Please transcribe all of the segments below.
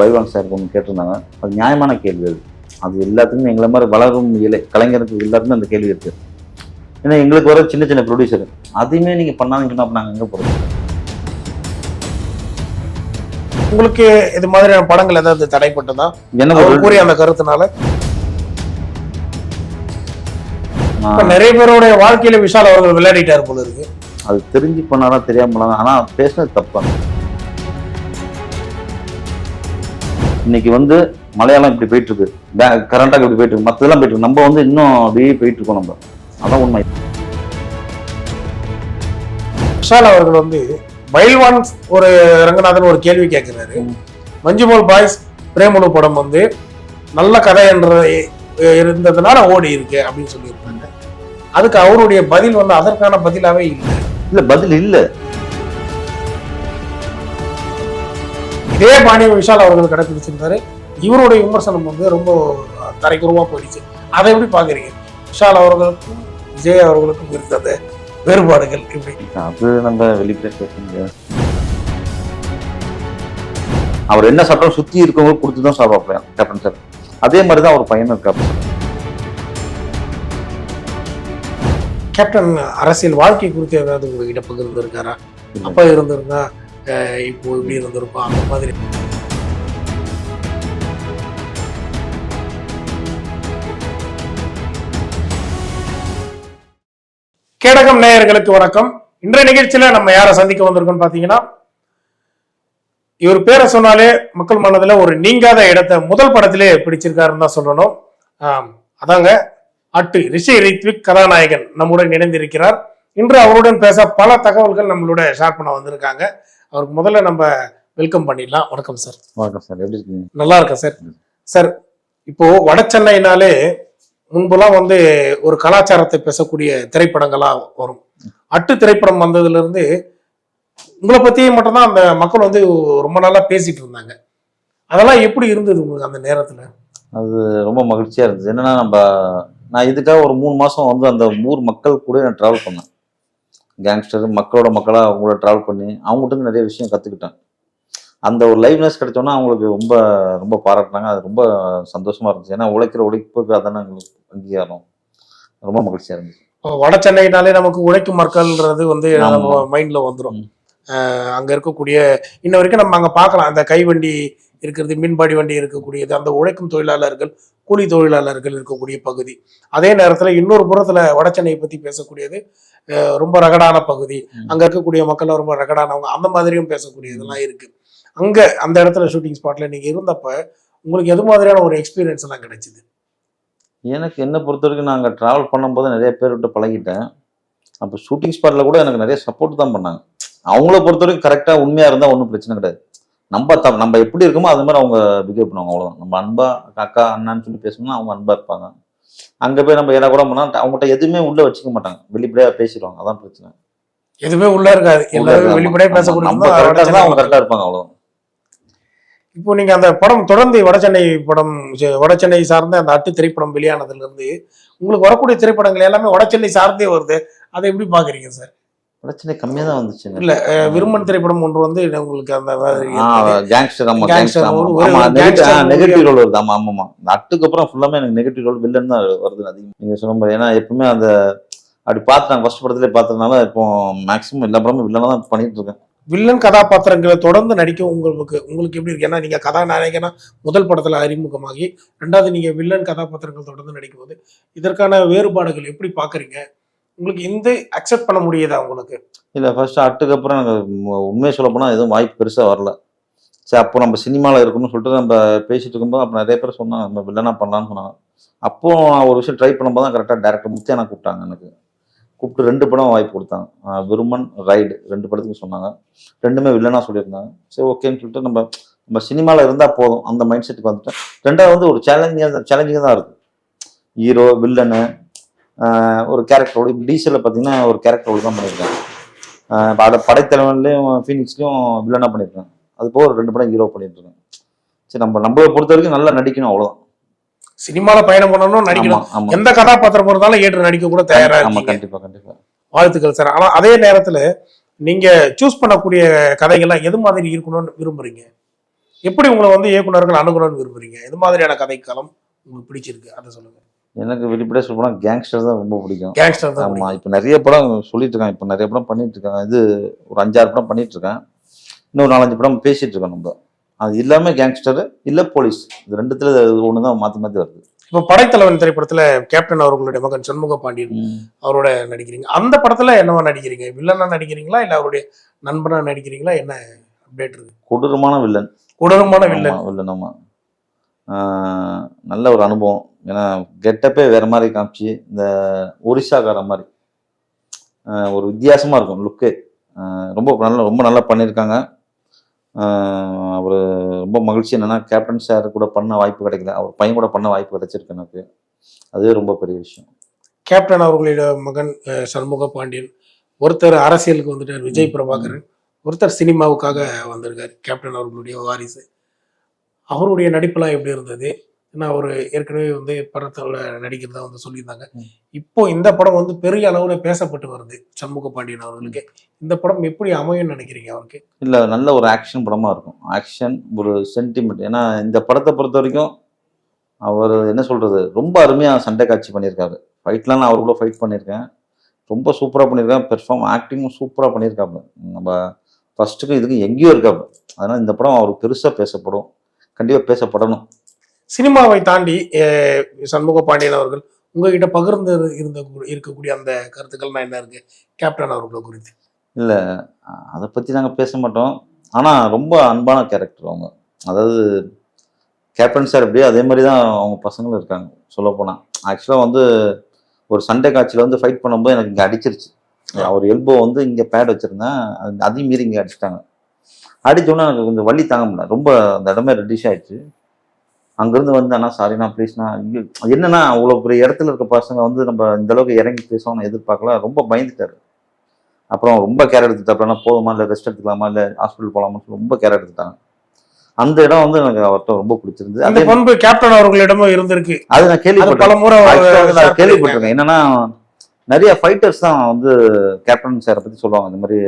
பைவாங் sir ஒன்று கேட்டிருந்தாங்க. அது நியாயமான கேள்வி அது. அது எல்லாத்துக்குமே எங்களை மாதிரி வளரும் இலை கலைஞருக்கு எல்லாருக்குமே அந்த கேள்வி இருக்கு. ஏன்னா எங்களுக்கு வர சின்ன சின்ன ப்ரொடியூசர் அதையுமே நீங்கள் பண்ணாதீங்கன்னா அப்ப நாங்கள் எங்கே போகிறோம் உங்களுக்கு இது மாதிரியான படங்கள் ஏதாவது தடைப்பட்டதா? ஒரு- கூறிய அந்த கருத்துனால. நிறைய பேருடைய வாழ்க்கையில விஷால் அவர்கள் விளையாடிட்டார் போல இருக்கு. அது தெரிஞ்சு பண்ணாரா தெரியாம ஆனால் பேசுனது தப்பு. இன்னைக்கு வந்து மலையாளம் இப்படி போயிட்டு இருக்கு கரண்டாக இப்படி போயிட்டு இருக்கு மற்றதெல்லாம் போயிட்டு இருக்கு நம்ம வந்து இன்னும் அப்படியே போயிட்டு இருக்கோம் நம்ம. அதான் உண்மை. விஷால் அவர்கள் வந்து பைல்வான் ஒரு ரங்கநாதன் ஒரு கேள்வி கேட்கிறாரு. மஞ்சுமல் பாய்ஸ் பிரேமலு படம் வந்து நல்ல கதை என்ற இருந்ததுனால ஓடி இருக்கு அப்படின்னு சொல்லியிருக்காங்க. அதுக்கு அவருடைய பதில் வந்து அதற்கான பதிலாவே இல்லை. இல்ல பதில் இல்ல. இதே பாணியை விஷால் அவர்கள் கடைபிடிச்சிருந்தாரு இவருடைய விமர்சனம் வந்து ரொம்ப தரைக்குறவா போயிடுச்சு. அதை எப்படி பாக்குறீங்க விஷால் அவர்களுக்கும் விஜய் அவர்களுக்கும் இருந்தது வேறுபாடுகள் இப்படி அது நம்ம வெளிப்படையா பேச முடியாது. அவர் என்ன சட்டம் சுத்தி இருக்கவங்க கொடுத்து தான் சாப்பிடலாம் கேப்டன் சார் அதே மாதிரி தான் அவர் பையனும் இருக்காரு. கேப்டன் அரசியல் வாழ்க்கை குறித்து ஏதாவது உங்ககிட்ட பகிர்ந்து இருக்காரா அப்பா இருந்திருந்தா இப்போ இப்படி இருந்திருப்போம் அந்த மாதிரி. கேடகம் நேயர்களுக்கு வணக்கம். இன்றைய நிகழ்ச்சியில நம்ம யாரை சந்திக்க வந்திருக்கோம்னு பாத்தீங்கன்னா இவர் பேரை சொன்னாலே மக்கள் மனதுல ஒரு நீங்காத இடத்தை முதல் படத்திலே பிடிச்சிருக்காருன்னு தான் சொல்லணும். அதாங்க அட்டு ரிஷி ரித்விக் கதாநாயகன் நம்முடன் இணைந்திருக்கிறார். இன்று அவருடன் பேச பல தகவல்கள் நம்மளோட ஷேர் பண்ண வந்திருக்காங்க. அவருக்கு முதல்ல நம்ம வெல்கம் பண்ணிடலாம். வணக்கம் சார் வணக்கம் சார் எப்படி இருக்கீங்க? நல்லா இருக்கேன் சார் சார் இப்போ வட சென்னைனாலே முன்பெல்லாம் வந்து ஒரு கலாச்சாரத்தை பேசக்கூடிய திரைப்படங்களா வரும். அட்டு திரைப்படம் வந்ததுல இருந்து உங்களை பத்தியே மட்டும்தான் அந்த மக்கள் வந்து ரொம்ப நாளா பேசிட்டு இருந்தாங்க. அதெல்லாம் எப்படி இருந்தது உங்களுக்கு அந்த நேரத்துல? அது ரொம்ப மகிழ்ச்சியா இருந்துச்சு என்னன்னா நம்ம நான் இதுக்காக ஒரு மூணு மாசம் வந்து அந்த ஊர் மக்கள் கூட நான் டிராவல் பண்ணேன். கேங்ஸ்டர் மக்களோட மக்களா அவங்களோட டிராவல் பண்ணி அவங்ககிட்ட நிறைய விஷயம் கத்துக்கிட்டேன். அந்த ஒரு லைவ்னஸ் கிடைச்சோன்னா அவங்களுக்கு ரொம்ப ரொம்ப பாராட்டினாங்க. அது ரொம்ப சந்தோஷமா இருந்துச்சு. ஏன்னா உழைக்கிற உழைப்புக்கு அதானே எங்களுக்கு அங்கீகாரம். ரொம்ப மகிழ்ச்சியா இருந்துச்சு. வட சென்னைனாலே நமக்கு உழைக்கும் மக்கள்ன்றது வந்து. நம்ம மைண்ட்ல வந்துடும். அங்க இருக்கக்கூடிய இன்ன வரைக்கும் நம்ம அங்க பார்க்கலாம். அந்த கைவண்டி இருக்கிறது மீன்பாடி வண்டி இருக்கக்கூடியது அந்த உழைக்கும் தொழிலாளர்கள் கூலி தொழிலாளர்கள் இருக்கக்கூடிய பகுதி. அதே நேரத்துல இன்னொரு புறத்துல வட சென்னையை பத்தி பேசக்கூடியது ரொம்ப ரகடான பகுதி. அங்க இருக்கக்கூடிய மக்கள் ரொம்ப ரகடானவங்க அந்த மாதிரியும் பேசக்கூடியதெல்லாம் இருக்கு. அங்க அந்த இடத்துல ஷூட்டிங் ஸ்பாட்ல நீங்க இருந்தப்ப உங்களுக்கு எது மாதிரியான ஒரு எக்ஸ்பீரியன்ஸ் எல்லாம் கிடைச்சது? எனக்கு என்ன பொறுத்த வரைக்கும் நாங்கள் ட்ராவல் பண்ணும்போது நிறைய பேர்கிட்ட பழகிட்டேன். அப்போ ஷூட்டிங் ஸ்பாட்டில் கூட எனக்கு நிறைய சப்போர்ட் தான் பண்ணாங்க. அவங்கள பொறுத்த வரைக்கும் கரெக்டாக உண்மையாக இருந்தால் ஒன்றும் பிரச்சனை கிடையாது. நம்ம த நம்ம எப்படி இருக்கோமோ அது மாதிரி அவங்க பிஹேவ் பண்ணுவாங்க அவ்வளோதான் நம்ம அன்பா அக்கா அண்ணான்னு சொல்லி பேசணும்னா அவங்க அன்பா இருப்பாங்க. அங்கே போய் நம்ம ஏன்னா கூட பண்ணால் அவங்ககிட்ட எதுவுமே உள்ள வச்சுக்க மாட்டாங்க. வெளிப்படையாக பேசிடுவாங்க. அதான் பிரச்சனை. எதுவுமே உள்ள இருக்காது. எல்லாரும் வெளிப்படையா நம்ம கரெக்டாக இருந்தால் அவங்க கரெக்டாக இருப்பாங்க அவ்வளோதான் இப்போ நீங்க அந்த படம் தொடர்ந்து வடசென்னை படம் செ- வடசென்னை சார்ந்த அந்த அட்டு திரைப்படம் வெளியானதுல இருந்து உங்களுக்கு வரக்கூடிய திரைப்படங்கள் எல்லாமே வடசென்னை சார்ந்தே வருது. அதை எப்படி பாக்குறீங்க சார்? பிரச்சனை கம்மியாக தான் வந்துச்சுங்க. இல்ல அஹ், விருமன் திரைப்படம் ஒன்று வந்து உங்களுக்கு அந்த. கேங்ஸ்டர் ஆமா Gangster கேங்ஸ்டர் ஆமா. ஒரு- ஒரு ஆமா gangster movie. நெகட்டிவ் ரோல் வருது. ஆமா ஆமாமா இந்த அட்டுக்கு அப்புறம் ஃபுல்லாமே எனக்கு நெகட்டிவ் ரோல் வில்லன் தான் வருது அதிகம். நீங்க சொன்ன மாதிரி. ஏன்னா எப்பவுமே அந்த அப்படி பார்த்து நான் ஃபர்ஸ்ட் படத்துலேயே பார்த்ததுனால இப்போ மேக்ஸிமம் எல்லா படமும் வில்லனா தான் பண்ணிட்டு இருக்கேன். வில்லன் கதாபாத்திரங்களை தொடர்ந்து நடிக்க உங்களுக்கு உங்களுக்கு எப்படி இருக்கு? ஏன்னா நீங்க கதாநாயகனா முதல் படத்துல அறிமுகமாகி ரெண்டாவது நீங்க வில்லன் கதாபாத்திரங்கள் தொடர்ந்து நடிக்கும் போது இதற்கான வேறுபாடுகள் எப்படி பாக்குறீங்க உங்களுக்கு இந்த அக்செப்ட் பண்ண முடியுதா உங்களுக்கு? இல்ல ஃபர்ஸ்ட் அட்டுக்கு அப்புறம் எனக்கு உண்மையை சொல்ல போனா எதுவும் வாய்ப்பு பெருசா வரல. சரி அப்போ நம்ம சினிமாவில் இருக்கணும்னு சொல்லிட்டு நம்ம பேசிட்டு இருக்கும்போது அப்போ நிறைய பேர் சொன்னாங்க நம்ம வில்லனா பண்ணலாம்னு சொன்னாங்க. அப்போ நான் ஒரு விஷயம் ட்ரை பண்ணும்போது தான் கரெக்டாக டேரக்டர் முத்தியானா கூப்பிட்டாங்க எனக்கு. கூப்பிட்டு ரெண்டு படம் வாய்ப்பு கொடுத்தாங்க. விருமன் ரைடு ரெண்டு படத்துக்கு சொன்னாங்க. ரெண்டுமே வில்லனா சொல்லியிருந்தாங்க. சரி ஓகேன்னு சொல்லிட்டு நம்ம நம்ம சினிமாவில் இருந்தால் போதும். அந்த மைண்ட் செட்டுக்கு வந்துட்டேன். ரெண்டாவது வந்து ஒரு சேலஞ்சிங்காக சேலஞ்சிங்காக தான் இருக்குது ஹீரோ வில்லனு ஒரு கேரக்டரோட டீசலில் பார்த்தீங்கன்னா ஒரு கேரக்டரோட தான் பண்ணியிருக்கேன் ஆஹ் பட படைத்தலைவன்லையும் ஃபீனிக்ஸ்லையும் வில்லனா பண்ணியிருக்கேன் அது போக ஒரு ரெண்டு படம் ஹீரோ பண்ணிட்டு இருக்கேன் சரி நம்ம நம்மளை பொறுத்த வரைக்கும் நல்லா நடிக்கணும் அவ்வளோதான் சினிமால பயணம் பண்ணணும் நடிக்கணும். எந்த கதாபாத்திரம் இருந்தாலும் ஏற்று நடிக்க கூட தயாரா ஆமா இருக்கீங்க. கண்டிப்பா கண்டிப்பா. வாழ்த்துக்கள் சார் ஆனா அதே நேரத்துல நீங்க சூஸ் பண்ணக்கூடிய கதைகள்லாம் எது மாதிரி இருக்கணும்னு விரும்புறீங்க? எப்படி உங்களை வந்து இயக்குனர்கள் அணுகணும்னு விரும்புறீங்க? இது மாதிரியான கதைக்களம் உங்களுக்கு பிடிச்சிருக்கு? அதை சொல்லுங்க. எனக்கு வெளிப்படையாக சொல்ல போனால் கேங்ஸ்டர் தான் ரொம்ப பிடிக்கும். கேங்ஸ்டர் தான் ஆமா இப்போ நிறைய படம் சொல்லிட்டு இருக்கான் இப்போ நிறைய படம் பண்ணிட்டு இருக்கான் இது ஒரு அஞ்சாறு படம் பண்ணிட்டு இருக்கேன். இன்னொரு நாலஞ்சு படம் பேசிட்டு இருக்கோம் நம்ம. அது இல்லாம கேங்ஸ்டர் இல்ல போலீஸ் இது ரெண்டுத்துல ஒன்று தான் மாற்றி மாற்றி வருது. இப்போ படைத்தலைவன் திரைப்படத்துல கேப்டன் அவர்களுடைய மகன் சண்முக பாண்டியன் அவரோட நடிக்கிறீங்க. அந்த படத்துல என்னவா நடிக்கிறீங்க? வில்லனா நடிக்கிறீங்களா? இல்ல அவருடைய நண்பனா நடிக்கிறீங்களா? என்ன அப்டேட் இருக்கு? கொடூரமான வில்லன். கொடூரமான வில்லன். வில்லன் ஆமா. ஆஹ் நல்ல ஒரு அனுபவம். ஏன்னா கெட்டப்பே வேற மாதிரி காமிச்சு இந்த ஒரிசாக்கார மாதிரி. ஒரு வித்தியாசமா இருக்கும் லுக்கு ரொம்ப நல்ல ரொம்ப நல்லா பண்ணியிருக்காங்க அவர் ரொம்ப மகிழ்ச்சி என்னன்னா கேப்டன் சார் கூட பண்ண வாய்ப்பு கிடைக்கல. அவர் பையன் கூட பண்ண வாய்ப்பு கிடைச்சிருக்கு எனக்கு. அதுவே ரொம்ப பெரிய விஷயம். கேப்டன் அவர்களுடைய மகன் சண்முக பாண்டியன். ஒருத்தர் அரசியலுக்கு வந்துட்டார் விஜய் பிரபாகரன். ஒருத்தர் சினிமாவுக்காக வந்திருக்காரு கேப்டன் அவர்களுடைய வாரிசு. அவருடைய நடிப்பெல்லாம் எப்படி இருந்தது? ஏன்னா அவர் ஏற்கனவே வந்து படத்துல நடிக்கிறதா வந்து சொல்லியிருந்தாங்க. இப்போ இந்த படம் வந்து பெரிய அளவுல பேசப்பட்டு வருது சண்முக பாண்டியன் அவர்களுக்கு. இந்த படம் எப்படி அமையும்னு நினைக்கிறீங்க அவருக்கு? இல்லை நல்ல ஒரு ஆக்ஷன் படமாக இருக்கும். ஆக்ஷன் ஒரு சென்டிமெண்ட் ஏன்னா இந்த படத்தை பொறுத்த வரைக்கும் அவர் என்ன சொல்கிறது ரொம்ப அருமையாக சண்டை காட்சி பண்ணியிருக்காரு. ஃபைட்லாம் நான் அவர் கூட ஃபைட் பண்ணியிருக்கேன். ரொம்ப சூப்பராக பண்ணியிருக்கேன் பெர்ஃபார்ம் ஆக்டிங்கும் சூப்பராக பண்ணியிருக்காப்புல. நம்ம ஃபர்ஸ்ட்டுக்கும் இதுக்கும் எங்கேயோ இருக்காப்புல. அதனால் இந்த படம் அவருக்கு பெருசாக பேசப்படும். கண்டிப்பாக பேசப்படணும். சினிமாவை தாண்டி சண்முக பாண்டியன் அவர்கள் உங்ககிட்ட பகிர்ந்து இருந்த இருக்கக்கூடிய அந்த கருத்துக்கள்னா என்ன இருக்கு? கேப்டன் அவர்களை குறித்து. இல்லை அதை பற்றி நாங்கள் பேச மாட்டோம். ஆனால் ரொம்ப அன்பான கேரக்டர் அவங்க. அதாவது கேப்டன் சார் எப்படியோ அதே மாதிரி தான் அவங்க பசங்களும் இருக்காங்க சொல்லப்போனால் ஆக்சுவலாக வந்து ஒரு சண்டே காட்சியில் வந்து ஃபைட் பண்ணும்போது எனக்கு இங்கே அடிச்சிருச்சு. அவர் எல்போ வந்து இங்கே பேட் வச்சுருந்தேன் அது அதையும் மீறி இங்கே அடிச்சிட்டாங்க. அடித்தோன்னே எனக்கு கொஞ்சம் வலி தாங்க முடியல. ரொம்ப அந்த இடமே ரெட்டிஷ் ஆயிடுச்சு. அங்கேருந்து வந்து அண்ணா சாரிண்ணா ப்ளீஸ்ண்ணா என்னன்னா அவ்வளோ பெரிய இடத்துல இருக்க பசங்க வந்து நம்ம இந்த அளவுக்கு இறங்கி பேசணும்னு எதிர்பார்க்கல. ரொம்ப பயந்துட்டாரு. அப்புறம் ரொம்ப கேர் எடுத்துட்டாப்லன்னா போதுமா? இல்லை ரெஸ்ட் எடுத்துக்கலாமா? இல்லை ஹாஸ்பிட்டல் போகலாமா ரொம்ப கேர் எடுத்துட்டாங்க அந்த இடம் வந்து எனக்கு அவர்கிட்ட ரொம்ப பிடிச்சிருந்தது. அந்த பண்பு கேப்டன் அவர்களிடமும் இருந்திருக்கு. அது நான் கேள்விப்பட்டேன். நான் கேள்விப்பட்டிருக்கேன். என்னன்னா நிறைய ஃபைட்டர்ஸ் தான் வந்து கேப்டன் சாரை பத்தி சொல்லுவாங்க. இந்த மாதிரி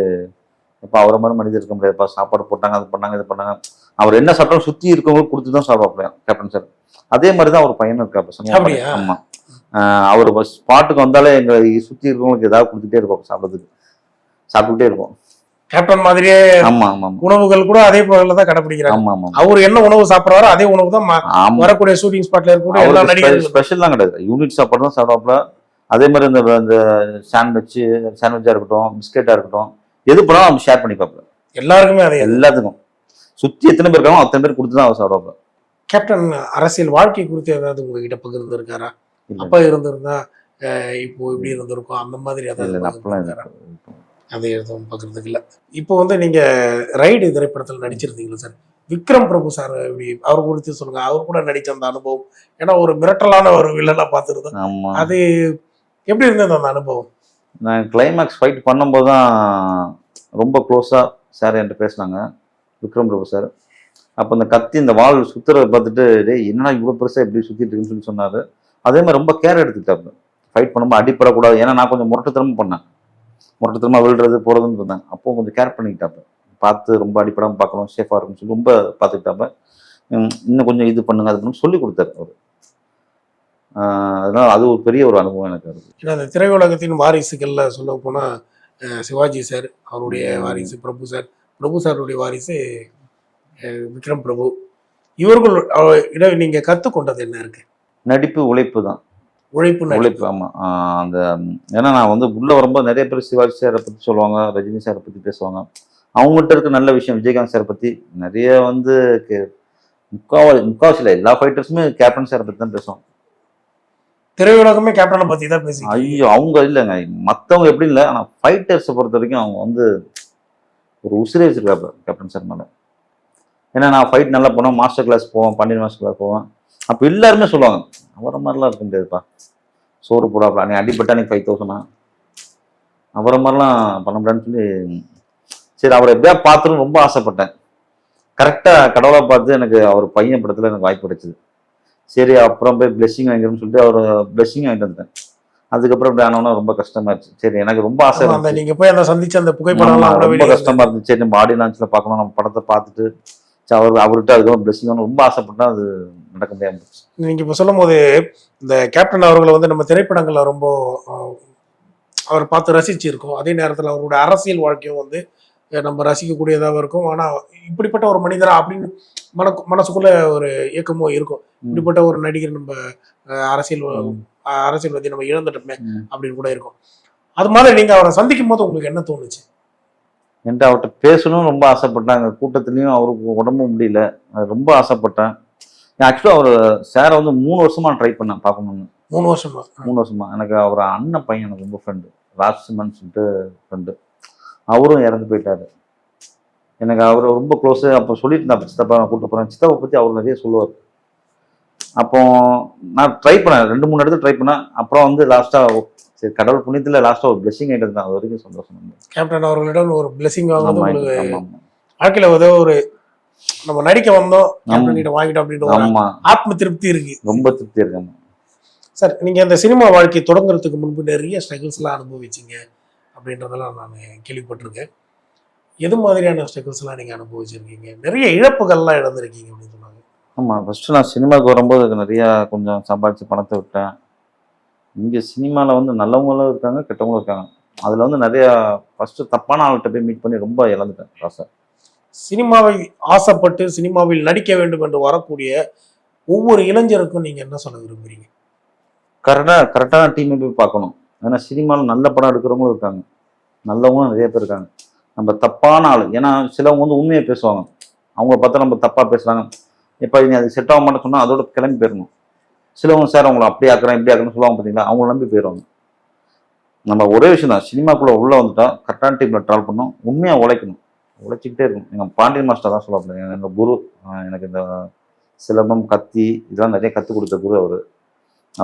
இப்போ அவரை மாதிரி மனிதர் இருக்க முடியாதுப்பா. சாப்பாடு போட்டாங்க அது பண்ணாங்க இது பண்ணாங்க. அவர் என்ன சாப்பிட்டாலும் சுத்தி இருக்கவங்களுக்கு கொடுத்து தான் சாப்பிடுவாங்க கேப்டன் சார் அதே மாதிரி தான் அவர் பையனும் இருக்காப்ப அப்படியா? ஆமா. அவர் ஸ்பாட்டுக்கு வந்தாலே எங்க சுத்தி இருக்கவங்களுக்கு ஏதாவது கொடுத்துட்டே இருப்போம் சாப்பிட்றதுக்கு. சாப்பிட்டுட்டே இருப்போம். கேப்டன் மாதிரியே ஆமா ஆமா உணவுகள் கூட அதே போல தான் கடைபிடிக்கிறாங்க ஆமா ஆமா. அவர் என்ன உணவு சாப்பிடுறாரோ அதே உணவு தான் வரக்கூடிய ஷூட்டிங் ஸ்பாட்ல இருக்கக்கூடிய எல்லா நடிகர்களும் ஸ்பெஷல்லாம் கிடையாது. யூனிட் சாப்பாடு தான் சாப்பிடாப்புல அதே மாதிரி இந்த இந்த சாண்ட்விச் சாண்ட்விச்சா இருக்கட்டும் பிஸ்கெட்டா இருக்கட்டும் எது போனாலும் நம்ம ஷேர் பண்ணி பார்ப்போம் எல்லாருக்குமே அதே எல்லாத்துக்கும். சுத்தி எத்தனை பேர் இருக்காங்களோ அத்தனை பேர் கொடுத்து தான் அவர் சாப்பிடாப்புல கேப்டன் அரசியல் வாழ்க்கை குறித்து ஏதாவது உங்ககிட்ட பகிர்ந்து இருக்காரா இல்ல. அப்ப இருந்திருந்தா இப்போ இப்படி இருந்திருக்கும் அந்த மாதிரி பகிர்ந்திருக்காரா? அதை எதுவும் பகிர்ந்துக்கு இல்ல இப்போ வந்து நீங்க ரைடு திரைப்படத்தில் நடிச்சிருந்தீங்களா சார்? விக்ரம் பிரபு சார் இப்படி அவர் குறித்து சொல்லுங்க. அவர் கூட நடிச்ச அந்த அனுபவம். ஏன்னா ஒரு மிரட்டலான ஒரு வில்லனா பார்த்துருந்தோம். அது எப்படி இருந்தது அந்த அனுபவம்? நான் கிளைமேக்ஸ் ஃபைட் பண்ணும்போது தான் ரொம்ப க்ளோஸாக சார் என்கிட்ட பேசினாங்க. விக்ரம் பிரபு சார். அப்போ இந்த கத்தி இந்த வால் சுத்துறத பார்த்துட்டு டே என்னன்னா இவ்வளோ பெருசாக எப்படி சுற்றிட்டு இருக்குன்னு சொல்லி சொன்னார். அதே மாதிரி ரொம்ப கேர் எடுத்துக்கிட்டாப்பு ஃபைட் பண்ணும்போது அடிப்படக்கூடாது ஏன்னா நான் கொஞ்சம் முரட்டுத்தனமும் பண்ணேன். முரட்டுத்தனமா விழுறது போகிறதுன்னு இருந்தேன். அப்போ கொஞ்சம் கேர் பண்ணிக்கிட்டாப்பேன் பார்த்து ரொம்ப அடிப்படாமல் பார்க்கணும் சேஃபாக இருக்கும்னு சொல்லி ரொம்ப பார்த்துக்கிட்டாப்ப இன்னும் கொஞ்சம் இது பண்ணுங்க அது பண்ணுங்க சொல்லி கொடுத்தாரு அவர். அதனால் அது ஒரு பெரிய ஒரு அனுபவம் எனக்கு அது. ஏன்னா அந்த திரையுலகத்தின் வாரிசுகளில் சொல்ல போனால் சிவாஜி சார் அவருடைய வாரிசு பிரபு சார் பிரபு சாருடைய வாரிசு விக்ரம் பிரபு. இவர்கள் இடம் நீங்க கத்துக்கொண்டது என்ன இருக்கு? நடிப்பு உழைப்பு தான். உழைப்பு. உழைப்பு ஆமா. ஆஹ் அந்த ஏன்னா நான் வந்து உள்ள வரும்போது நிறைய பேர் சிவாஜி சாரை பத்தி சொல்லுவாங்க ரஜினி சாரை பத்தி பேசுவாங்க. அவங்ககிட்ட இருக்க நல்ல விஷயம் விஜயகாந்த் சாரை பத்தி நிறைய வந்து முக்காவாசி முக்காவாசியில் எல்லா ஃபைட்டர்ஸுமே கேப்டன் சாரை பத்தி தான் பேசுவாங்க. திரையுலகமே கேப்டனை பத்தி தான் பேசி ஐயோ அவங்க இல்லைங்க. மற்றவங்க எப்படி இல்லை ஆனால் ஃபைட்டர்ஸை பொறுத்த வரைக்கும் அவங்க வந்து ஒரு உசிரே வச்சிருக்காப்ப கேப்டன் சார் மேலே ஏன்னா நான் ஃபைட் நல்லா போனேன் மாஸ்டர் கிளாஸ் போவேன் பன்னெண்டு மாஸ்டர் கிளாஸ் போவேன். அப்போ எல்லாருமே சொல்லுவாங்க அவரை மாதிரிலாம் இருக்க முடியாதுப்பா. சோறு போடாப்பா நீ அடிப்பட்டா நீ ஃபைவ் தௌசண்டா அவரை மாதிரிலாம் பண்ண முடியாதுன்னு சொல்லி சரி அவரை எப்படியா பார்த்துன்னு ரொம்ப ஆசைப்பட்டேன். கரெக்டாக கடவுளாக பார்த்து எனக்கு அவர் பையன் படத்தில் எனக்கு வாய்ப்பு கிடைச்சிது. சரி அப்புறம் போய் பிளெஸிங் வாங்கிக்கணும்னு சொல்லிட்டு அவர் பிளெஸிங் வாங்கிட்டு வந்தேன் அதுக்கப்புறம் இப்படி ஆனோன்னா ரொம்ப கஷ்டமாயிருச்சு சரி எனக்கு ரொம்ப ஆசை அந்த இருந்துச்சு. நீங்க போய் அந்த சந்திச்ச அந்த புகைப்படம் ஆமா, எல்லாம் கூட ரொம்ப வெளியே கஷ்டமா இருந்துச்சு. சரி நம்ம ஆடி பார்க்கணும். நம்ம படத்தை பார்த்துட்டு சரி, அவர் அவர்கிட்ட அதுக்கப்புறம் பிளெஸிங் ரொம்ப ஆசைப்பட்டா அது நடக்க முடியாம போச்சு. நீங்க இப்ப சொல்லும் போது இந்த கேப்டன் அவர்களை வந்து நம்ம திரைப்படங்கள்ல ரொம்ப அவர் பார்த்து ரசிச்சிருக்கோம். அதே நேரத்துல அவருடைய அரசியல் வாழ்க்கையும் வந்து நம்ம ரசிக்கக்கூடியதாக இருக்கும். ஆனா இப்படிப்பட்ட ஒரு மனிதரா அப்படின்னு மன மனசுக்குள்ள ஒரு இயக்கமும் இருக்கும். இப்படிப்பட்ட ஒரு நடிகர் நம்ம அரசியல். அஹ், அரசியல்வாதி நம்ம இழந்துட்டோமே. அப்படின்னு கூட இருக்கும். அது மாதிரி நீங்க அவரை சந்திக்கும் போது உங்களுக்கு என்ன தோணுச்சு? என்கிட்ட அவர்கிட்ட பேசணும்னு ரொம்ப ஆசைப்பட்டாங்க. கூட்டத்துலயும் அவருக்கு உடம்பு முடியல. அது ரொம்ப ஆசைப்பட்டேன். ஆக்சுவலாக அவர் சாரை வந்து மூணு வருஷமா ட்ரை பண்ணேன் பார்க்கணும்னு மூணு வருஷமா? மூணு வருஷமா. எனக்கு அவர் அண்ணன் பையன் எனக்கு ரொம்ப ஃப்ரெண்டு ராஜ்சிமன் சொல்லிட்டு ஃப்ரெண்டு அவரும் இறந்து போயிட்டாரு. எனக்கு அவர் ரொம்ப க்ளோஸு அப்போ அப்ப சித்தப்பா நான் கூப்பிட்டு போகிறேன் சித்தப்பா பற்றி அவர் நிறைய சொல்லுவார். அப்போ நான் ட்ரை பண்ணேன். ரெண்டு மூணு இடத்துல ட்ரை பண்ணேன். அப்புறம் வந்து லாஸ்ட்டாக சரி கடவுள் புண்ணியத்தில் லாஸ்ட்டாக ஒரு பிளெஸிங் ஆகிட்டது தான். அது வரைக்கும் சந்தோஷம் கேப்டன் அவர்களிடம் ஒரு பிளெஸிங் வாங்குறது. வாழ்க்கையில ஏதோ ஒரு நம்ம நடிக்க வந்தோம் கேப்டன் கிட்ட வாங்கிட்டோம் அப்படின்ற ஆத்ம திருப்தி இருக்கு. ரொம்ப திருப்தி இருக்கேன் சார் நீங்க அந்த சினிமா வாழ்க்கை தொடங்குறதுக்கு முன்பு நிறைய ஸ்ட்ரகிள்ஸ் எல்லாம் அனுபவிச்சீங்க. அப்படின்றதெல்லாம் நான் கேள்விப்பட்டிருக்கேன். எது மாதிரியான ஸ்ட்ரகிள்ஸ் எல்லாம் நீங்க அனுபவிச்சிருக்கீங்க? நிறைய இழப்புகள்லாம் இழந்திருக்கீங்க அப்படின்னு சொன்னாங்க. ஆமாம் ஃபஸ்ட்டு நான் சினிமாவுக்கு வரும்போது அதுக்கு நிறையா கொஞ்சம் சம்பாதிச்சு பணத்தை விட்டேன். இங்கே சினிமாவில் வந்து நல்லவங்களும் இருக்காங்க கெட்டவங்களும் இருக்காங்க. அதில் வந்து நிறையா ஃபஸ்ட்டு தப்பான ஆள்கிட்ட போய் மீட் பண்ணி ரொம்ப இழந்துட்டேன் ராசா. சினிமாவை ஆசைப்பட்டு சினிமாவில் நடிக்க வேண்டும் என்று வரக்கூடிய ஒவ்வொரு இளைஞருக்கும் நீங்க என்ன சொல்ல விரும்புறீங்க? கரெக்டாக கரெக்டான டீமை போய் பார்க்கணும். ஏன்னா சினிமாவில் நல்ல படம் எடுக்கிறவங்களும் இருக்காங்க. நல்லவங்களும் நிறைய பேர் இருக்காங்க. நம்ம தப்பான ஆள். ஏன்னா சிலவங்க வந்து உண்மையை பேசுவாங்க. அவங்கள பார்த்தா நம்ம தப்பாக பேசுகிறாங்க இப்போ நீ அது செட் ஆக மாட்டேன்னு சொன்னால் அதோட கிளம்பி போயிடணும். சிலவங்க சார் அவங்கள அப்படி ஆக்குறேன் இப்படி ஆக்குறேன்னு சொல்லுவாங்க பார்த்தீங்களா அவங்கள நம்பி போயிடுவாங்க. நம்ம ஒரே விஷயம் தான். சினிமாக்குள்ளே உள்ளே வந்துட்டா கரெக்டான டீமில் ட்ராவல் பண்ணோம் உண்மையாக உழைக்கணும். உழைச்சிக்கிட்டே இருக்கணும். எங்கள் பாண்டியன் மாஸ்டர் தான் சொல்ல எங்கள் குரு எனக்கு இந்த சிலம்பம் கத்தி இதெல்லாம் நிறைய கற்றுக் கொடுத்த குரு அவர்.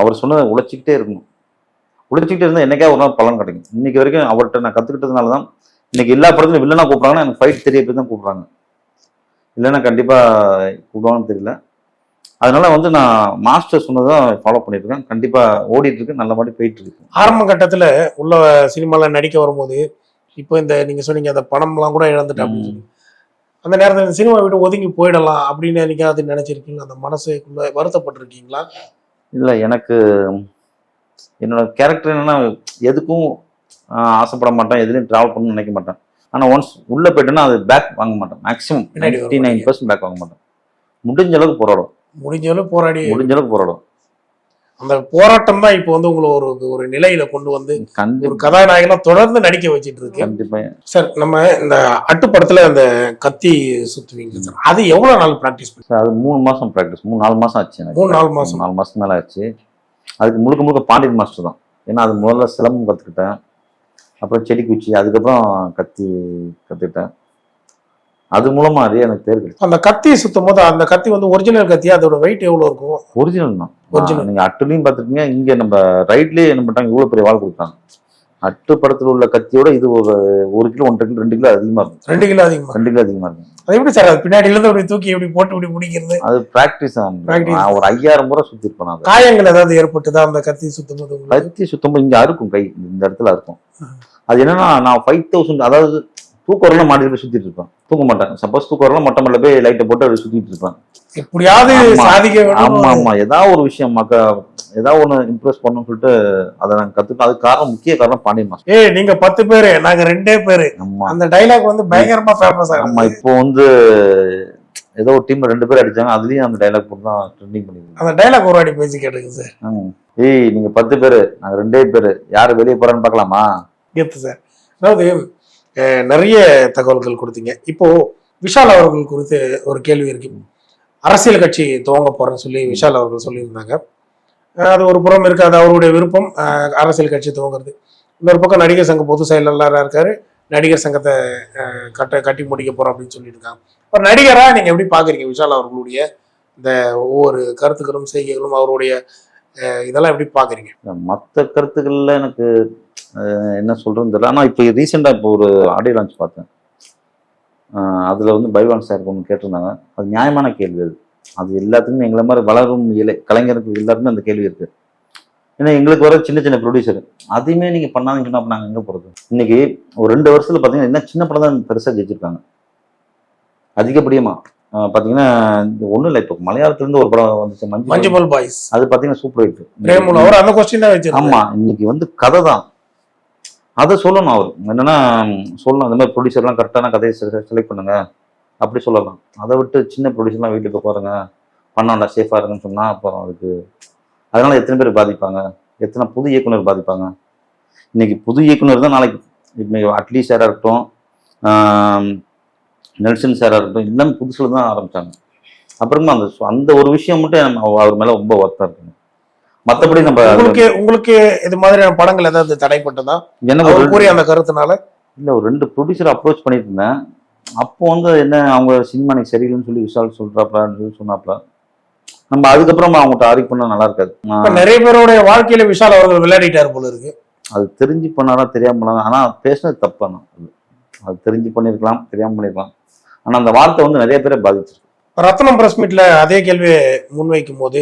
அவர் சொன்னதை உழைச்சிக்கிட்டே இருக்கணும். உழைச்சிக்கிட்டே இருந்தால் என்னைக்கா ஒரு நாள் பலன் கிடைக்கும். இன்னைக்கு வரைக்கும் அவர்கிட்ட நான் கற்றுக்கிட்டதுனால தான் இன்னைக்கு எல்லா படத்துலையும் வில்லனா கூப்பிட்றாங்கன்னா எனக்கு ஃபைட் தெரிய போய் தான் கூப்பிட்றாங்க. இல்லைன்னா கண்டிப்பாக கூப்பிடுவாங்கன்னு தெரியல. அதனால வந்து நான் மாஸ்டர் சொன்னதை ஃபாலோ பண்ணிட்டு இருக்கேன் கண்டிப்பாக ஓடிட்டு இருக்கு நல்ல மாதிரி போயிட்டு இருக்கு ஆரம்ப கட்டத்துல உள்ள சினிமால நடிக்க வரும்போது இப்போ இந்த நீங்க சொன்னீங்க அந்த பணம்லாம் கூட இழந்துட்டேன் அப்படின்னு சொல்லி அந்த நேரத்துல இந்த சினிமா விட்டு ஒதுங்கி போயிடலாம் அப்படின்னு என்னைக்காவது நினைச்சிருக்கீங்களா? அந்த மனசுக்குள்ள வருத்தப்பட்டிருக்கீங்களா? இல்லை எனக்கு என்னோட கேரக்டர் என்னன்னா எதுக்கும் ஆசைப்பட மாட்டேன். எதுலையும் ட்ராவல் பண்ணணும்னு நினைக்க மாட்டேன். ஆனால் ஒன்ஸ் உள்ளே போயிட்டேன்னா அது பேக் வாங்க மாட்டேன். Maximum ninety nine percent back வாங்க மாட்டேன். முடிஞ்ச அளவுக்கு போராடும். முடிஞ்சாலும் போராடி முடிஞ்ச அளவுக்கு போராடும். அந்த போராட்டம் தான் இப்போ வந்து உங்களை ஒரு ஒரு நிலையில கொண்டு வந்து ஒரு கதாநாயகனா தொடர்ந்து நடிக்க வச்சிட்டு இருக்கு. கண்டிப்பா. சார் நம்ம இந்த அட்டுப்படத்துல அந்த கத்தி சுத்துவீங்க சார் அது எவ்வளவு நாள் பிராக்டிஸ் அது மூணு மாசம் ப்ராக்டிஸ் மூணு நாலு மாசம் ஆச்சு எனக்கு. மூணு நாலு மாசம். நாலு மாசம் மேல ஆச்சு. அதுக்கு முழுக்க முழுக்க பாண்டியன் மாஸ்டர் தான். ஏன்னா அது முதல்ல சிலம்பம் கத்துக்கிட்டேன். அப்புறம் செடி குச்சி அதுக்கப்புறம் கத்தி கத்துக்கிட்டேன். அது மூலமா நிறைய எனக்கு பேர் கிடைச்சு அந்த கத்தி சுத்தும் போது அந்த கத்தி வந்து ஒரிஜினல் கத்தி அதோட வெயிட் எவ்வளவு இருக்கும்? ஒரிஜினல் தான். Original. ஆ, நீங்க அட்டுலையும் பார்த்துருக்கீங்க இங்க நம்ம ரைட்லயே என்ன பண்ணிட்டாங்க இவ்வளவு பெரிய வாழ் கொடுத்தாங்க. அட்டு படத்துல உள்ள கத்தியோட இது ஒரு ஒரு கிலோ ஒன்றரை கிலோ ரெண்டு கிலோ அதிகமா இருக்கும். ரெண்டு கிலோ அதிகமா. ரெண்டு கிலோ அதிகமா இருக்கும். அது எப்படி சார்? அது பின்னாடி இருந்து அப்படி தூக்கி இப்படி போட்டு இப்படி முடிக்கிறது? அது பிராக்டிஸ். நான் ஒரு ஐயாயிரம் முறை சுத்தி இருப்பேன் காயங்கள் ஏதாவது ஏற்பட்டுதா? அந்த கத்தி சுத்தும் கத்தி சுத்தமா இங்க அறுக்கும் கை. இந்த இடத்துல இருக்கும் அது என்னன்னா நான் ஃபைவ் தௌசண்ட் அதாவது தூக்க வரலாம் மாட்டிட்டு போய் சுத்திட்டு இருப்பேன். தூக்க மாட்டேன். சப்போஸ் தூக்க வரலாம் மொட்டை மேல போய் லைட்டை போட்டு அப்படி சுத்திட்டு இருப்பேன். எப்படியாவது ஆமா. சாதிக்க ஆமா ஆமா. ஏதாவது ஒரு விஷயம் மக்க ஏதாவது ஒண்ணு இம்ப்ரெஸ் பண்ணணும்னு சொல்லிட்டு அதை நான் கத்துக்கிட்டேன் அதுக்கு காரணம் முக்கிய காரணம் பாண்டியன் மாஸ்டர் ஏய் நீங்க பத்து பேரு நாங்க ரெண்டே பேரு. ஆமா. அந்த டைலாக் வந்து பயங்கரமா ஃபேமஸ் ஆமா ஆகும் இப்போ வந்து ஏதோ ஒரு டீம்ல ரெண்டு பேர் அடிச்சாங்க அதுலயும் அந்த டைலாக் போட்டு தான் ட்ரெண்டிங் பண்ணிருக்காங்க அந்த டைலாக் ஒரு வாட்டி பேசி கேட்டுங்க சார். ஏய் நீங்க பத்து பேரு நாங்க ரெண்டே பேரு யாரு வெளியே போறான்னு பார்க்கலாமா? கெத்து சார். அதாவது நிறைய தகவல்கள் கொடுத்தீங்க. இப்போ விஷால் அவர்கள் குறித்து ஒரு கேள்வி இருக்கு. அரசியல் கட்சி துவங்க போறேன்னு சொல்லி விஷால் அவர்கள் சொல்லியிருந்தாங்க. அது ஒரு புறம் இருக்கு அது அவருடைய விருப்பம். அரசியல் கட்சி துவங்குறது. இன்னொரு பக்கம் நடிகர் சங்க பொதுச் செயலாளராக இருக்காரு. நடிகர் சங்கத்தை கட்ட கட்டி முடிக்க போறோம் அப்படின்னு சொல்லியிருக்காங்க. ஒரு நடிகரா நீங்க எப்படி பாக்குறீங்க விஷால் அவர்களுடைய இந்த ஒவ்வொரு கருத்துக்களும் செய்கைகளும் அவருடைய இதெல்லாம் எப்படி பாக்குறீங்க? மற்ற கருத்துக்கள்ல எனக்கு என்ன சொல்றதுன்னு தெரியல. ஆனா இப்போ ரீசெண்டா இப்போ ஒரு ஆடியோ லான்ச் பார்த்தேன். அதுல வந்து பைவான் சார் ஒன்று கேட்டிருந்தாங்க. அது நியாயமான கேள்வி அது. அது எல்லாத்துக்குமே எங்களை மாதிரி வளரும் இலை கலைஞருக்கு எல்லாருக்குமே அந்த கேள்வி இருக்கு. ஏன்னா எங்களுக்கு வர சின்ன சின்ன ப்ரொடியூசர் அதையுமே நீங்க பண்ணாதீங்கன்னு சொன்னா அப்ப நாங்க எங்க போறது? இன்னைக்கு ஒரு ரெண்டு வருஷத்துல பாத்தீங்கன்னா என்ன சின்ன படம் தான் பெருசா ஜெயிச்சிருக்காங்க. அதிகப்படியமா. அஹ் பாத்தீங்கன்னா ஒன்றும் இல்லை இப்போ மலையாளத்துலேருந்து ஒரு படம் வந்துச்சு மஞ்சு பாய்ஸ். அது பாத்தீங்கன்னா சூப்பர் ஹிட் அவர் அந்த கொஸ்டின் தான் வச்சிருக்காங்க ஆமா இன்னைக்கு வந்து கதை தான். அதை சொல்லணும் அவர். என்னன்னா சொல்லணும். அந்த மாதிரி ப்ரொடியூசர்லாம் கரெக்டான கதையை செலக்ட் பண்ணுங்க. அப்படி சொல்லலாம். அதை விட்டு சின்ன ப்ரொடியூசர்லாம் வீட்டுக்கு பாருங்க பண்ணாண்டா சேஃபாக இருக்குன்னு சொன்னால் அப்புறம் அதுக்கு அதனால எத்தனை பேர் பாதிப்பாங்க? எத்தனை புது இயக்குனர் பாதிப்பாங்க? இன்னைக்கு புது இயக்குனர் தான் நாளைக்கு இப்போ அட்லி சாராக இருக்கட்டும் நெல்சன் சாராக இருக்கட்டும் எல்லாமே புதுசில் தான் ஆரம்பிச்சாங்க. அப்புறமா அந்த அந்த ஒரு விஷயம் மட்டும் நம்ம அவர் மேலே ரொம்ப ஒர்த்தாக இருக்குங்க மற்றபடி நம்ம உங்களுக்கு உங்களுக்கு இது மாதிரியான படங்கள் ஏதாவது தடைப்பட்டதா? என்ன கூறிய அந்த கருத்துனால? இல்லை ஒரு ரெண்டு ப்ரொடியூசர் அப்ரோச் பண்ணிட்டு இருந்தேன் அப்போ வந்து என்ன அவங்க சினிமா எனக்கு சரியில்லைன்னு சொல்லி விஷால் சொல்றாப்லன்னு சொல்லி சொன்னாப்ல. நம்ம அதுக்கப்புறம் அவங்ககிட்ட ஆர்கியூ பண்ணா நல்லா இருக்காது. நிறைய பேருடைய வாழ்க்கையில விஷால் அவர்கள் விளையாடிட்டார் போல இருக்கு. அது தெரிஞ்சு பண்ணாரா தெரியாம பண்ணாரா? ஆனா பேசுனது தப்பு ஆனா அது தெரிஞ்சு பண்ணியிருக்கலாம் தெரியாம பண்ணியிருக்கலாம். ஆனா அந்த வார்த்தை வந்து நிறைய பேரை பாதிச்சிருக்கு. ரத்னம் பிரஸ் மீட்ல அதே கேள்வியை முன்வைக்கும் போது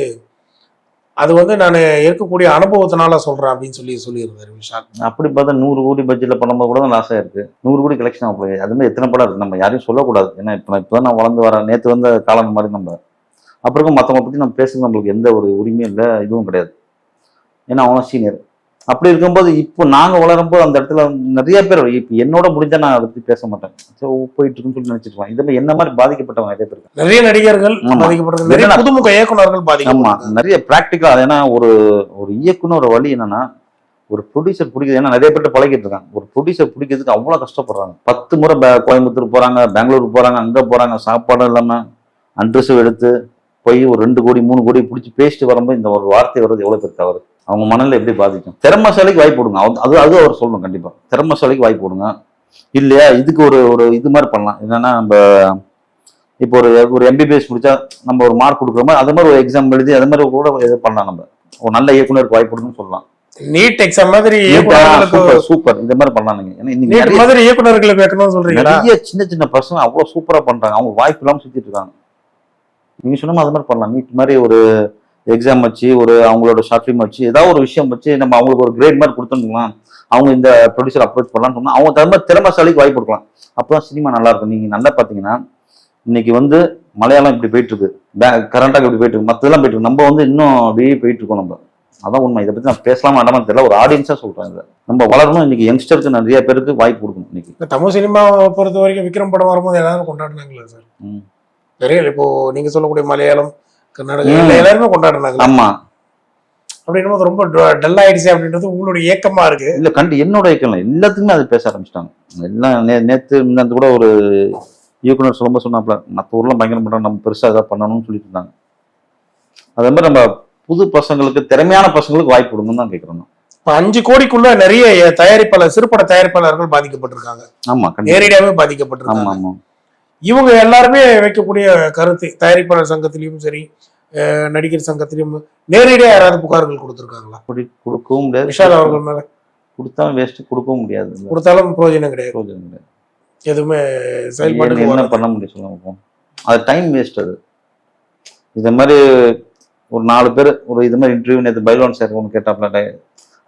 அது வந்து நான் இருக்கக்கூடிய அனுபவத்தினால சொல்றேன் அப்படின்னு சொல்லி சொல்லியிருந்தாரு விஷால் அப்படி பார்த்தா நூறு கோடி பட்ஜெட்ல பண்ணும்போது கூட தான் ஆசையா இருக்கு. நூறு கோடி கலெக்ஷன் ஆக அது மாதிரி எத்தனை படம் இருக்கு? நம்ம யாரையும் சொல்லக்கூடாது. ஏன்னா இப்போ நான் இப்போ நான் வளர்ந்து வரேன். நேற்று வந்த காலம் மாதிரி நம்ம அப்புறம் மற்றவங்க பற்றி நம்ம பேசுறது நம்மளுக்கு எந்த ஒரு உரிமையும் இல்லை இதுவும் கிடையாது. ஏன்னா அவன் சீனியர் அப்படி இருக்கும்போது இப்போ நாங்கள் வளரும்போது அந்த இடத்துல நிறைய பேர் இப்போ என்னோட முடிஞ்சா நான் அதை பற்றி பேச மாட்டேன். சரி போயிட்டு இருக்குன்னு சொல்லி நினைச்சிட்டு இருக்கேன் இதே மாதிரி என்ன மாதிரி பாதிக்கப்பட்டவங்க நிறைய பேர். நிறைய நடிகர்கள் ஆமா. பாதிக்கப்பட்டிருக்காங்க. நிறைய புதுமுக இயக்குனர்கள் ஆமா. பாதிக்கப்பட்டிருக்காங்க நிறைய ப்ராக்டிக்கலா அது ஏன்னா ஒரு ஒரு இயக்குனர் வழி என்னன்னா ஒரு ப்ரொடியூசர் பிடிக்குது. ஏன்னா நிறைய பேர்ட்ட பழகிட்டு இருக்காங்க. ஒரு ப்ரொடியூசர் பிடிக்கிறதுக்கு அவ்வளவு கஷ்டப்படுறாங்க. பத்து முறை கோயம்புத்தூர் போறாங்க பெங்களூர் போறாங்க அங்க போறாங்க சாப்பாடும் இல்லாம அட்ரஸும் எடுத்து போய் ஒரு ரெண்டு கோடி மூணு கோடி பிடிச்சி பேசிட்டு வரும்போது இந்த ஒரு வார்த்தை வர்றது எவ்வளவு பேர் தவறு. அவங்க மனநிலை எப்படி பாதிக்கும்? திறமசாலைக்கு வாய்ப்பு கொடுங்க. அது- அது அவர் சொல்லணும் கண்டிப்பா. திறமசாலைக்கு வாய்ப்பு கொடுங்க. இல்லையா? இதுக்கு ஒரு ஒரு இது மாதிரி பண்ணலாம். என்னன்னா நம்ம இப்போ ஒரு ஒரு எம்பிபிஎஸ் முடிச்சா நம்ம ஒரு மார்க் கொடுக்குற மாதிரி அது மாதிரி ஒரு எக்ஸாம் எழுதி அது மாதிரி கூட இது பண்ணலாம் நம்ம. ஒரு நல்ல இயக்குனருக்கு வாய்ப்பு கொடுன்னு சொல்லலாம். நீட் எக்ஸாம் மாதிரி சூப்பர் சூப்பர் இந்த மாதிரி பண்ணலாம் நீங்க. மாதிரி இயக்குனர்களுக்கு வைக்கணும்னு சொல்றீங்களா? நிறைய சின்ன சின்ன பசங்க அவ்வளவு சூப்பரா பண்றாங்க. அவங்க வாய்ப்பு இல்லாம சுத்திட்டு இருக்காங்க. நீங்க சொன்ன மாதிரி அது மாதிரி பண்ணலாம். நீட் மாதிரி ஒரு எக்ஸாம் வச்சு ஒரு அவங்களோட ஷார்ட் ஃபிலிம் வச்சு ஏதாவது ஒரு விஷயம் வச்சு நம்ம அவங்களுக்கு ஒரு கிரேட் மாதிரி கொடுத்துருக்கலாம் அவங்க இந்த ப்ரொடியூசர் அப்ரோச் பண்ணலாம்னு சொன்னா அவங்க மாதிரி திறமசாலிக்கு வாய்ப்பு கொடுக்கலாம். அப்பதான் சினிமா நல்லா இருக்கும். நீங்க நல்லா பாத்தீங்கன்னா இன்னைக்கு வந்து மலையாளம் இப்படி போயிட்டு இருக்கு கரண்டாக இப்படி போயிட்டு இருக்கு மத்ததெல்லாம் போயிட்டு இருக்கு நம்ம வந்து இன்னும் அப்படியே போயிட்டு இருக்கோம் நம்ம. அதான் உண்மை. இதை பத்தி நான் பேசலாமா வேண்டாமா தெரியல. ஒரு ஆடியன்ஸா சொல்றேன் இதை. நம்ம வளரணும். இன்னைக்கு யங்ஸ்டருக்கு நிறைய பேருக்கு வாய்ப்பு கொடுக்கணும் இன்னைக்கு. தமிழ் சினிமாவை பொறுத்த வரைக்கும் விக்ரம் படம் வரும்போது எல்லாரும் கொண்டாடினாங்களா சார். ம். நிறைய இப்போ நீங்க சொல்லக்கூடிய மலையாளம் கர்நாடகா. எல்லாருமே கொண்டாடினாங்க ஆமா. அப்படின்னும் ரொம்ப டல் ஆயிடுச்சு அப்படின்றது உங்களுடைய ஏக்கமா இருக்கு. இல்ல கண்டு என்னோட இயக்கம் இல்லை. எல்லாத்துக்குமே அது பேச ஆரம்பிச்சிட்டாங்க. எல்லாம் நே நேற்று முந்தாந்து கூட ஒரு இயக்குனர் சொல்லும்போது சொன்னாப்ல மற்ற ஊர்லாம் பயங்கரம் பண்றாங்க. நம்ம பெருசா ஏதாவது பண்ணணும்னு சொல்லிட்டு இருந்தாங்க. அதே மாதிரி நம்ம புது பசங்களுக்கு திறமையான பசங்களுக்கு வாய்ப்பு கொடுங்கன்னு தான் கேட்கறோம். இப்ப அஞ்சு கோடிக்குள்ள நிறைய தயாரிப்பாளர் சிறுபட தயாரிப்பாளர்கள் பாதிக்கப்பட்டிருக்காங்க. ஆமா கண்டிப்பா. நேரடியாவே ஆமா பாதிக்கப்பட்டிருக்காங்க ஆமா. இவங்க எல்லாருமே வைக்கக்கூடிய கருத்து தயாரிப்பாளர் சங்கத்திலயும் சரி நடிகர் சங்கத்திலயும் நேரடியா யாராவது புகார்கள் கொடுத்திருக்காங்களா? அப்படி கொடுக்கவும் முடியாது. விஷால் அவர்கள் மேல. கொடுத்தாலும் வேஸ்ட் கொடுக்கவும் முடியாது. கொடுத்தாலும் பிரயோஜனம் கிடையாது. பிரயோஜனம் கிடையாது. எதுவுமே செயல்பாட்டுக்கு என்ன. பண்ண முடியும் சொல்லுங்க. அது டைம் வேஸ்ட் அது. இந்த மாதிரி ஒரு நாலு பேர் ஒரு இது மாதிரி இன்டர்வியூ நேற்று பைலான் சார் ஒன்று கேட்டாப்ல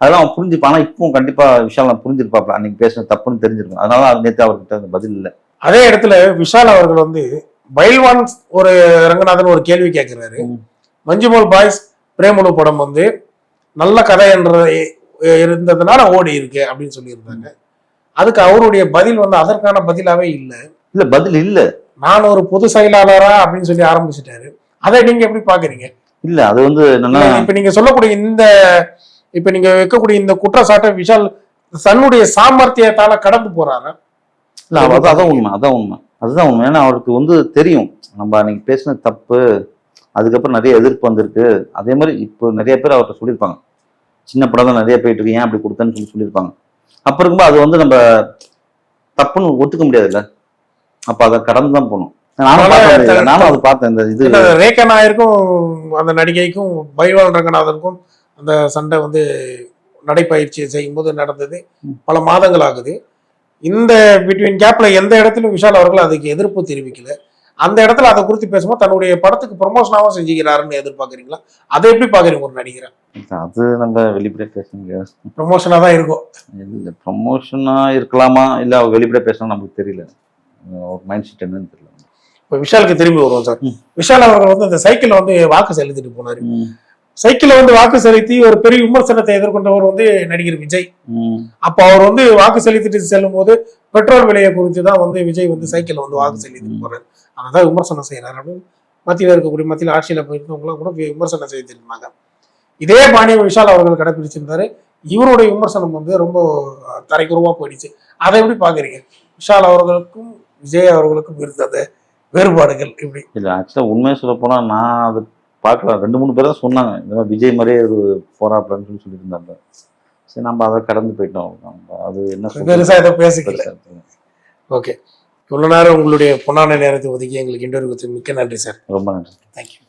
அதெல்லாம் அவன் புரிஞ்சுப்பான். ஆனா இப்பவும் கண்டிப்பா விஷயம் நான் புரிஞ்சிருப்பாப்ல. அன்னைக்கு பேசுனது தப்புன்னு தெரிஞ்சிருக்கும். அதனால அது நேற்று அவர்கிட்ட அந்த பதில் இல்லை. அதே இடத்துல விஷால் அவர்கள் வந்து பைல்வான் ஒரு ரங்கநாதன் ஒரு கேள்வி கேட்கிறாரு. மஞ்சுமோல் பாய்ஸ் பிரேமுலு படம் வந்து நல்ல கதை என்ற இருந்ததுனால ஓடி இருக்கு அப்படின்னு சொல்லியிருந்தாங்க. அதுக்கு அவருடைய பதில் வந்து அதற்கான பதிலாவே இல்லை. இல்ல பதில் இல்ல. நான் ஒரு பொது செயலாளரா அப்படின்னு சொல்லி ஆரம்பிச்சிட்டாரு. அதை நீங்க எப்படி பாக்குறீங்க? இல்ல அது வந்து இப்ப நீங்க சொல்லக்கூடிய இந்த இப்ப நீங்க வைக்கக்கூடிய இந்த குற்றச்சாட்டை விஷால் தன்னுடைய சாமர்த்தியத்தால கடந்து போறாரா? இல்ல அதான் அதான் உண்மை அதான் உண்மை. அதுதான் உண்மை. ஏன்னா அவருக்கு வந்து தெரியும். நம்ம அன்னைக்கு பேசினது தப்பு அதுக்கப்புறம் நிறைய எதிர்ப்பு வந்திருக்கு. அதே மாதிரி இப்போ நிறைய பேர் அவர்கிட்ட சொல்லியிருப்பாங்க. சின்ன படம் தான் நிறைய போயிட்டு இருக்கு ஏன் அப்படி கொடுத்தேன்னு சொல்லி சொல்லியிருப்பாங்க. அப்ப இருக்கும்போது அது வந்து நம்ம தப்புன்னு ஒத்துக்க முடியாதுல்ல. அப்ப அதை கடந்து தான் போகணும். நானும் அதை பார்த்தேன் இந்த இது. இல்ல, ரேகா நாயருக்கும் அந்த நடிகைக்கும் பைவால் ரங்கநாதனுக்கும் அந்த சண்டை வந்து நடைப்பயிற்சி செய்யும்போது நடந்தது. பல மாதங்கள் ஆகுது. இந்த பிட்வீன் கேப்ல எந்த இடத்துல விஷால் அவர்கள் அதுக்கு எதிர்ப்பு தெரிவிக்கல. அந்த இடத்துல அதை குறித்து பேசும்போது தன்னுடைய படத்துக்கு ப்ரொமோஷனாவும் செஞ்சுக்கிறாருன்னு எதிர்பார்க்கறீங்களா? அதை எப்படி பாக்குறீங்க ஒரு நடிகரை? அது நம்ம வெளிப்படையா பேச முடியாது ப்ரொமோஷனா தான் இருக்கும். இல்ல ப்ரமோஷனா இருக்கலாமா? இல்ல அவர் வெளிப்படையா பேசணும் நமக்கு தெரியல. ஒரு மைண்ட் செட் என்னன்னு தெரியல. இப்போ விஷாலுக்கு திரும்பி வருவோம் சார். விஷால் அவர்கள் வந்து அந்த சைக்கிள்ல வந்து வாக்கு செலுத்திட்டு போனாரு. சைக்கிள்ல வந்து வாக்கு செலுத்தி ஒரு பெரிய விமர்சனத்தை எதிர்கொண்டவர் வந்து நடிகர் விஜய். அப்போ அவர் வந்து வாக்கு செலுத்திட்டு செல்லும் போது பெட்ரோல் விலையை குறித்து தான் வந்து விஜய் வந்து சைக்கிள்ல வந்து வாக்கு செலுத்திட்டு போறாரு. அதான் விமர்சனம் செய்யறாரு. அப்படின்னு மத்தியில் இருக்கக்கூடிய மத்தியில் ஆட்சியில போயிருந்தவங்களாம் கூட விமர்சனம் செய்திருந்தாங்க இதே பாணியை விஷால் அவர்கள் கடைபிடிச்சிருந்தாரு. இவருடைய விமர்சனம் வந்து ரொம்ப தரைக்குறவா போயிடுச்சு. அதை எப்படி பாக்குறீங்க? விஷால் அவர்களுக்கும் விஜய் அவர்களுக்கும் இருந்த அந்த வேறுபாடுகள் இப்படி. இல்ல ஆக்சுவலா உண்மையை சொல்ல போனா நான் அது பார்க்கல ரெண்டு மூணு பேர் தான் சொன்னாங்க. இந்த மாதிரி விஜய் மாதிரியே இது போறாப்லன்னு சொல்லி சொல்லிட்டு இருந்தாங்க சரி நம்ம அதை கடந்து போயிட்டோம் அது என்ன சொல்றது? பெருசா இதை பேசிக்கல. ஓகே. இவ்வளவு நேரம் உங்களுடைய பொன்னான நேரத்தை ஒதுக்கி எங்களுக்கு இன்டர்வியூ மிக்க நன்றி சார். ரொம்ப நன்றி. தேங்க்யூ